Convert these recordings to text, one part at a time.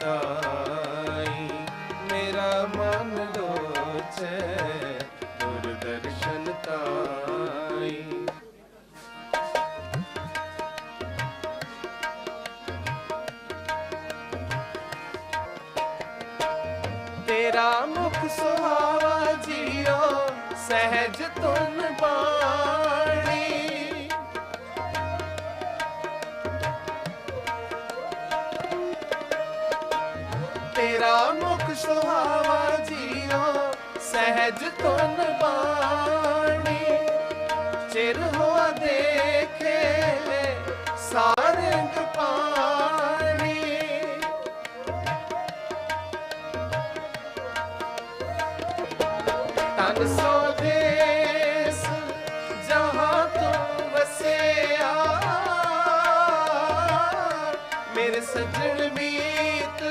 ਤਾਈ ਮੇਰਾ ਮਨ ਲੋਚੈ ਗੁਰਦਰਸ਼ਨ ਤਾਈ। ਤੇਰਾ ਮੁਖ ਸੁਹਾਵਾ ਜੀਓ ਸਹਿਜ ਤੁਮ ਤੇਰਾ ਮੁਖ ਸੁਹਾਵਾ ਜੀਓ, ਸਹਿਜ ਤੁਨ ਬਾਣੀ। ਚਿਰ ਹੋਆ ਦੇਖੇ ਸਾਰੰਗ ਪਾਣੀ। ਤਨ ਸੋ ਦੇਸ ਜਹਾਂ ਤੂੰ ਵਸਿਆ। ਮੇਰੇ ਸਜਣ ਮੀਤ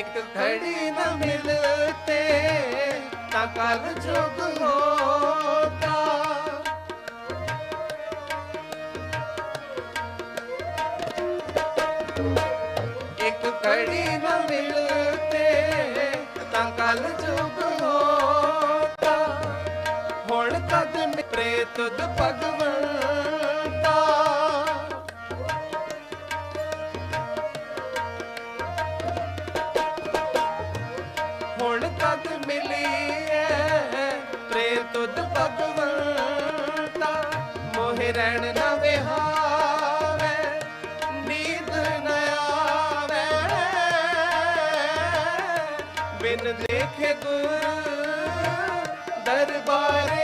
ਇੱਕ ਘੜੀ ਨ ਮਿਲਤੇ ਤਾਂ ਕਲ ਜੁਗ ਹੋਤਾ। ਇੱਕ ਘੜੀ ਨ ਮਿਲਤੇ ਤਾਂ ਕਲ ਜੁਗ ਹੋਤਾ। ਹੁਣ ਕਦ ਮਿਲੇ ਤੁਧ ਭਗਵੰਤਾ ਮਿਲੀ ਐ ਪ੍ਰੇਮ ਤੁਧ ਭਗਵੰਤਾ, ਮੋਹਿ ਰਹਿਣ ਨਾ ਵਿਹਾਵੇ ਨੀਂਦ ਨ ਆਵੇ। ਬਿਨ ਦੇਖੇ ਗੁਰ ਦਰਬਾਰੇ